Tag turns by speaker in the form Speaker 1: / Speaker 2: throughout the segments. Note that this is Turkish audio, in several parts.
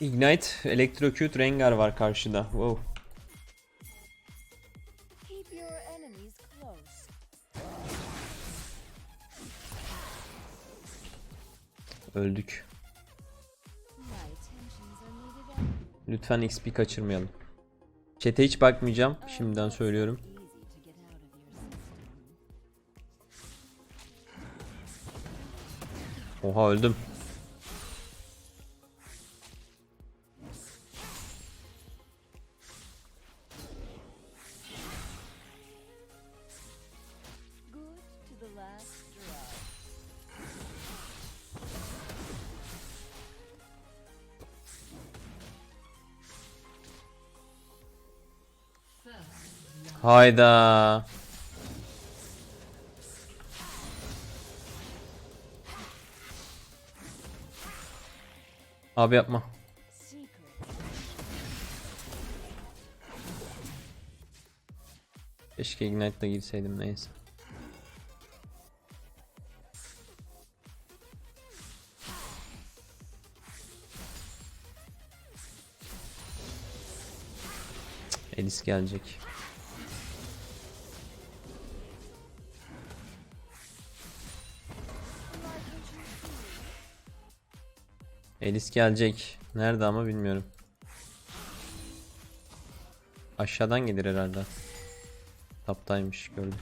Speaker 1: Ignite, Electrocute, Rengar var karşıda. Wow. Öldük. Lütfen XP kaçırmayalım. Chat'e hiç bakmayacağım. Şimdiden söylüyorum. Oha öldüm. Hayda. Abi yapma. Keşke Ignite'la girseydim neyse. Elis gelecek. Elis gelecek. Nerede ama bilmiyorum. Aşağıdan gelir herhalde. Taptaymış gördük.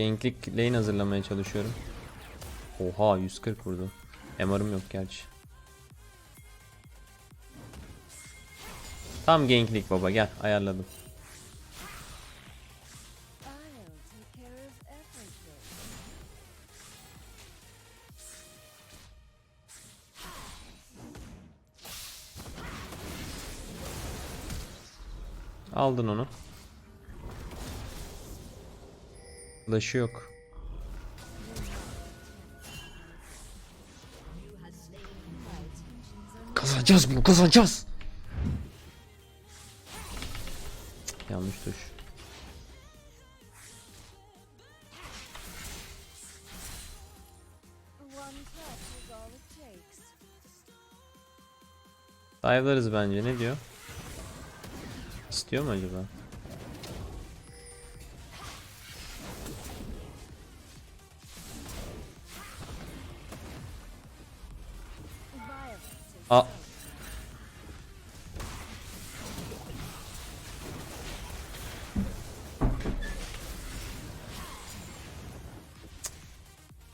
Speaker 1: Ganklik lane hazırlamaya çalışıyorum. Oha 140 vurdu. MR'ım yok gerçi. Tam ganklik baba gel ayarladım. Aldın onu. Flash'ı yok. Kazanacağız bunu kazanacağız. Cık, Yanlış tuş. Dive'larız bence ne diyor? İstiyor mu acaba? Aa.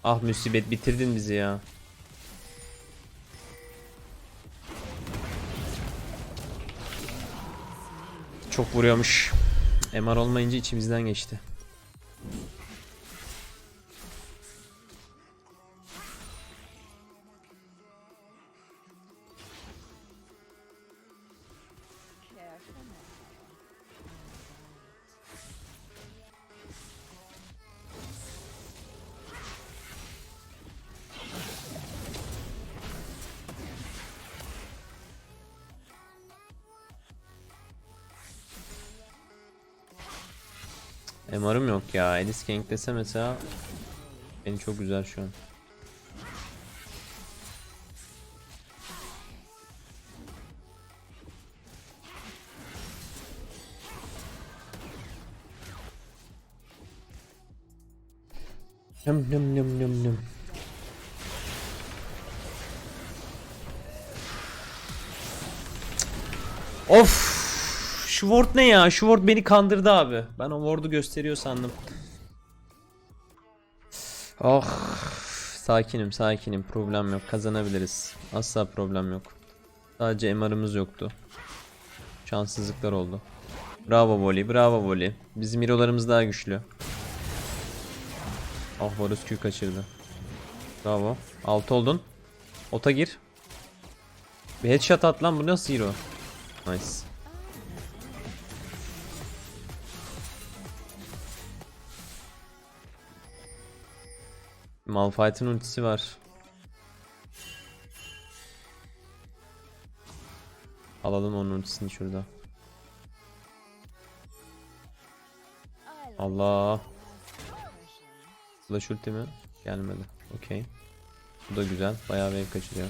Speaker 1: Ah musibet bitirdin bizi ya. Çok vuruyormuş. MR olmayınca içimizden geçti. MR'ım yok ya. Elis Gank dese mesela beni çok güzel şu an. Nım nım nım nım nım. Of! Şu ward ne ya? Şu ward beni kandırdı abi. Ben o ward'u gösteriyor sandım. Oh! Sakinim, sakinim. Problem yok. Kazanabiliriz. Asla problem yok. Sadece MR'ımız yoktu. Şanssızlıklar oldu. Bravo Voli, bravo Voli. Bizim hero'larımız daha güçlü. Ah Varus Q kaçırdı. Bravo. 6 oldun. Ota gir. Bir headshot at lan bu nasıl hero? Nice. Malphite'ın ultisi var. Alalım onun ultisini şurada. Allah. Flash ulti mi? Gelmedi. Okey. Bu da güzel. Bayağı wave kaçırıyor.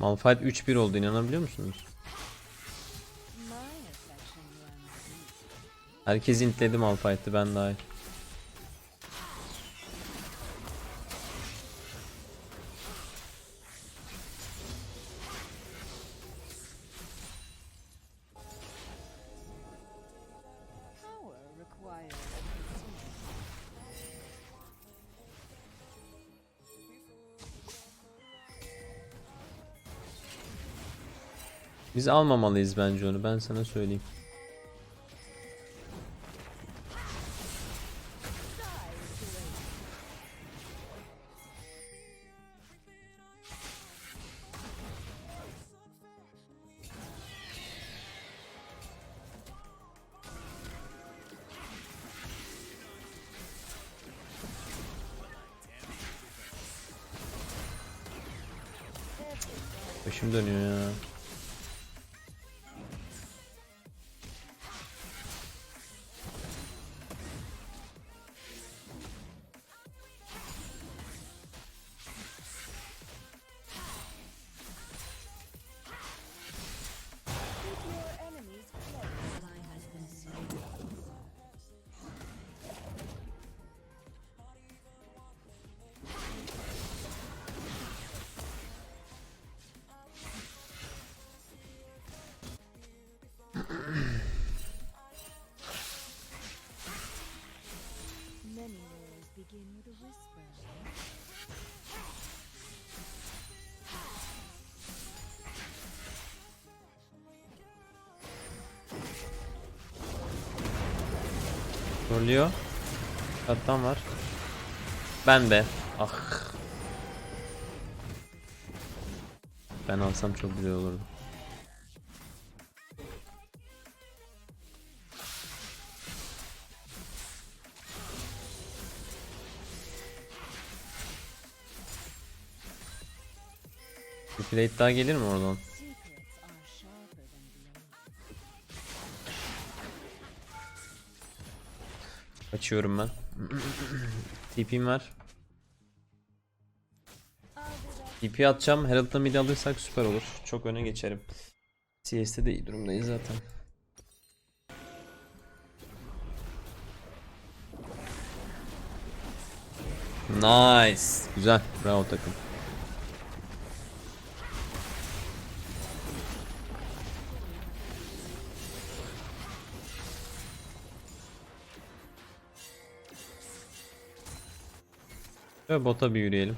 Speaker 1: Malphite 3-1 oldu inanabiliyor musunuz? Herkes intledi Malphite'ı ben dahil. Biz almamalıyız bence onu ben sana söyleyeyim. Başım dönüyor ya. Trollüyor. Kattan var. Ben de. Ah. Ben alsam çok güzel olurdu. Bir plate daha gelir mi oradan?
Speaker 2: Blades.
Speaker 1: Açıyorum ben. TP'm var. TP atacağım. Herald'da mid alırsak süper olur. Çok öne geçerim. CS'de de iyi durumdayız zaten. Nice. Güzel. Bravo takım. Ve bota bir yürüyelim.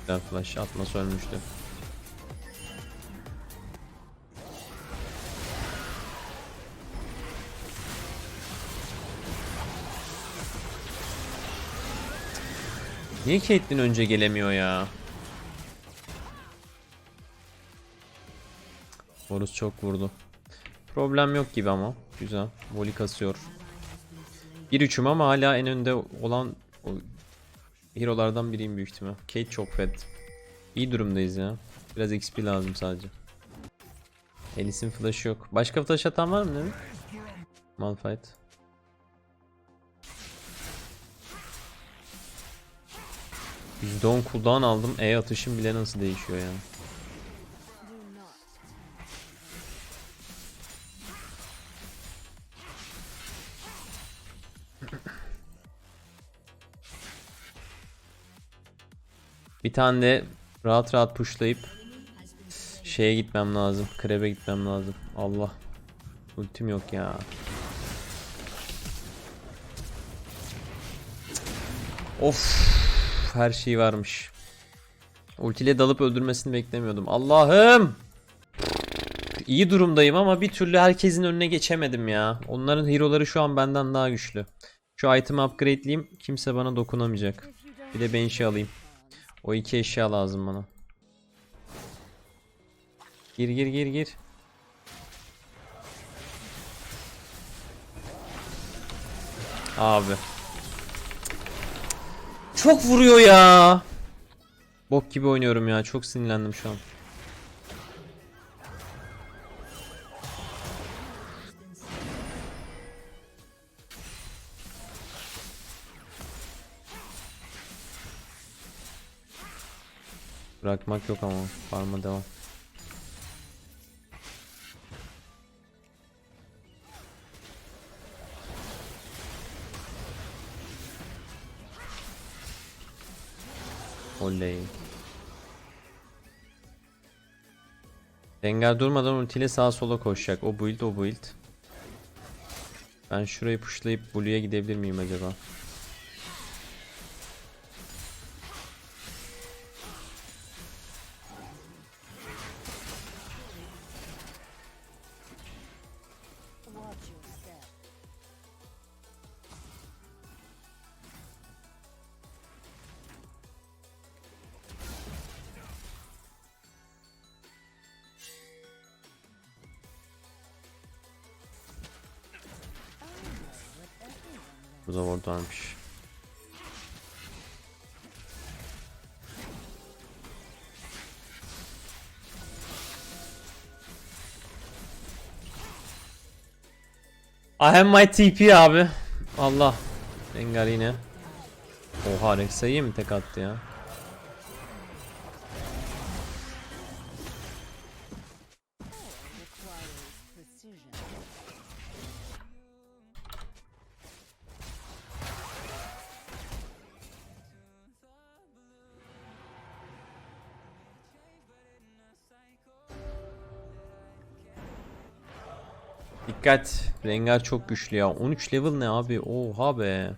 Speaker 1: Güzel flash atması ölmüştü. Niye Caitlyn önce gelemiyor ya? Horus çok vurdu. Problem yok gibi ama. Güzel. Voli kasıyor. 1-3'üm ama hala en önde olan o hero'lardan biriyim büyük ihtimal. Kate çok fed. İyi durumdayız ya. Biraz XP lazım sadece. Elis'in flash'ı yok. Başka flash atan var mı değil mi? Malphite. %10 cooldown aldım. E atışım bile nasıl değişiyor yani. Bir tane de rahat rahat pushlayıp şeye gitmem lazım. Krebe gitmem lazım. Allah. Ultim yok ya. Of. Her şey varmış. Ultiyle dalıp öldürmesini beklemiyordum. Allah'ım. iyi durumdayım ama bir türlü herkesin önüne geçemedim ya. Onların hero'ları şu an benden daha güçlü. Şu item'i upgradeleyeyim. Kimse bana dokunamayacak. Bir de Banshee alayım. O iki eşya lazım bana. Gir gir gir gir. Abi. Çok vuruyor ya. Bok gibi oynuyorum ya. Çok sinirlendim şu an. Bırakmak yok ama. Farma devam. Oley. Rengar durmadan ultiyle sağa sola koşacak. O build o build. Ben şurayı pushlayıp Blue'ya gidebilir miyim acaba? Burada ward varmış. I have my TP abi. Allah. Rengar yine. Oha Rek'Sai iyi mi tek attı ya? Dikkat. Rengar çok güçlü ya. 13 level ne abi? Oha be.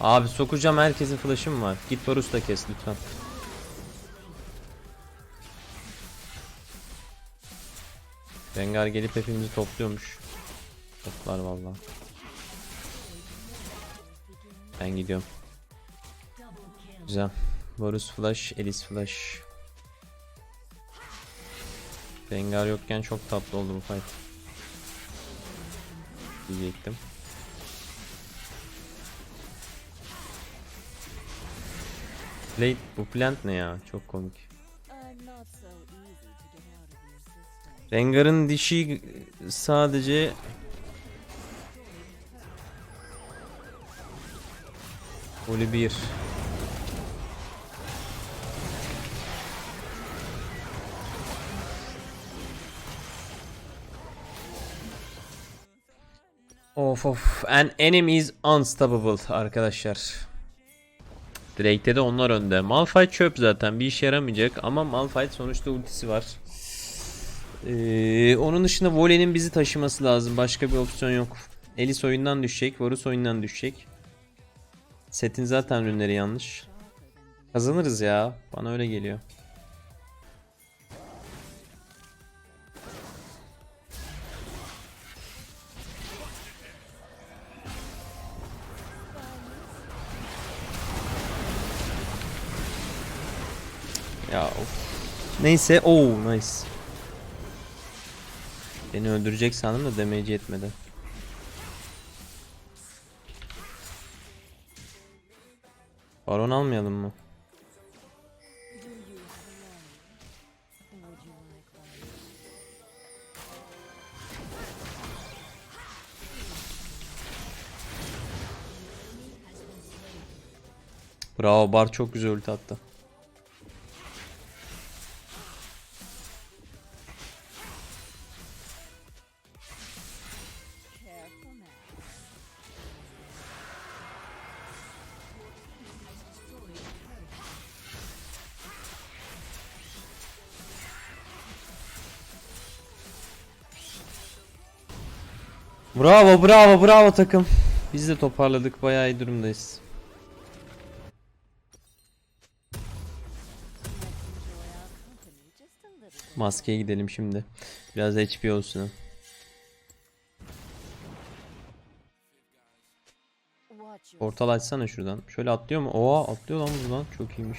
Speaker 1: Abi sokacağım herkesin flash'ı mı var? Git Varus da kes lütfen. Rengar gelip hepimizi topluyormuş. Toplar vallahi. Ben gidiyorum. Güzel. Varus flash, Elis flash. Rengar yokken çok tatlı oldu bu fight. Diyecektim. Blade bu plant ne ya? Çok komik. Rengar'ın dişi sadece Voli 1 Of of an enemy is unstoppable arkadaşlar. Drake'de de onlar önde. Malphite çöp zaten bir işe yaramayacak ama Malphite sonuçta ultisi var. Ee, onun dışında Volley'nin bizi taşıması lazım. Başka bir opsiyon yok. Elis oyundan düşecek. Varus oyundan düşecek. Setin zaten ürünleri yanlış. Kazanırız ya. Bana öyle geliyor. Ya of. Neyse. Oh nice. Beni öldürecek sandım da damage etmedi. Baron almayalım mı? Bravo Bar çok güzel ulti attı. Bravo bravo bravo takım. Biz de toparladık bayağı iyi durumdayız. Maskeye gidelim şimdi. Biraz HP olsun. ha. Portal açsana şuradan. Şöyle atlıyor mu? Oha atlıyor lan buradan. Çok iyiymiş.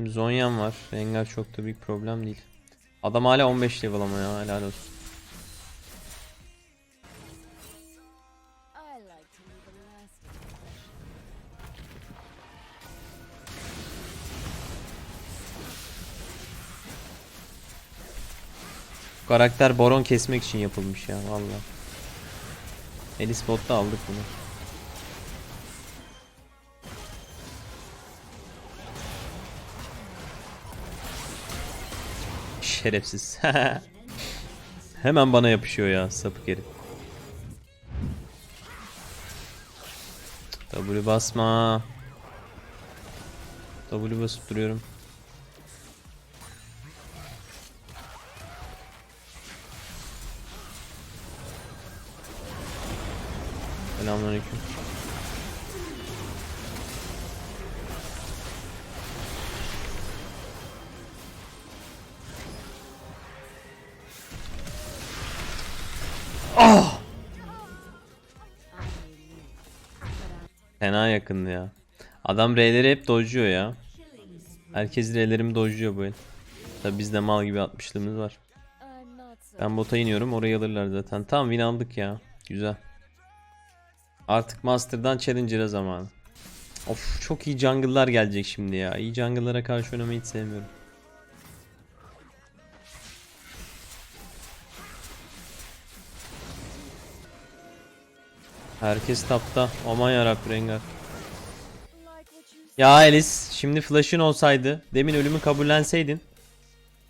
Speaker 1: Şimdi Zonyan var. Rengar çok da büyük problem değil. Adam hala 15 level ama ya helal olsun. Karakter baron kesmek için yapılmış ya valla. Elis botta aldık bunu. Şerefsiz. Hemen bana yapışıyor ya sapık herif. W basma. W basıp duruyorum. Selamünaleyküm. Fena yakındı ya. Adam R'leri hep dojluyor ya. Herkes R'lerimi dojluyor bu el. Tabi bizde mal gibi atmışlığımız var. Ben bota iniyorum orayı alırlar zaten. Tamam win aldık ya. Güzel. Artık Master'dan Challenger'a zamanı. Of çok iyi jungle'lar gelecek şimdi ya. İyi jungle'lara karşı oynamayı hiç sevmiyorum. Herkes tapta. Aman yarabbim Rengar. Ya Elis şimdi flash'ın olsaydı demin ölümü kabullenseydin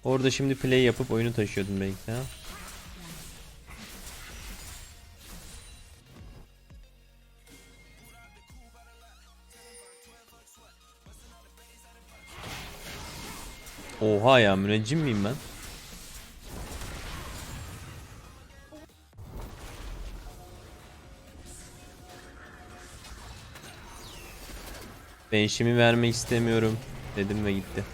Speaker 1: orada şimdi play yapıp oyunu taşıyordun belki ha. Oha ya müneccim miyim ben? Ben işimi vermek istemiyorum dedim ve gitti.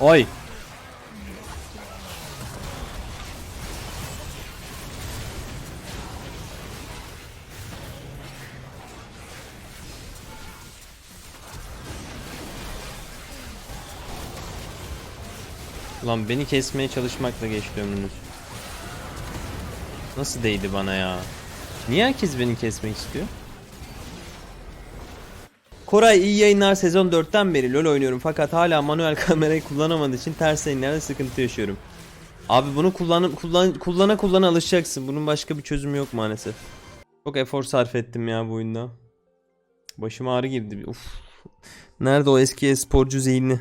Speaker 1: Oy. Ulan beni kesmeye çalışmakla geçti ömrünüz. Nasıl değdi bana ya? Niye herkes beni kesmek istiyor? Koray iyi yayınlar sezon 4'ten beri LoL oynuyorum fakat hala manuel kamerayı kullanamadığı için ters yayınlarda sıkıntı yaşıyorum. Abi bunu kullanıp kullan kullana kullana alışacaksın. Bunun başka bir çözümü yok maalesef. Çok efor sarf ettim ya bu oyunda. Başıma ağrı girdi. Uf. Nerede o eski sporcu zihni?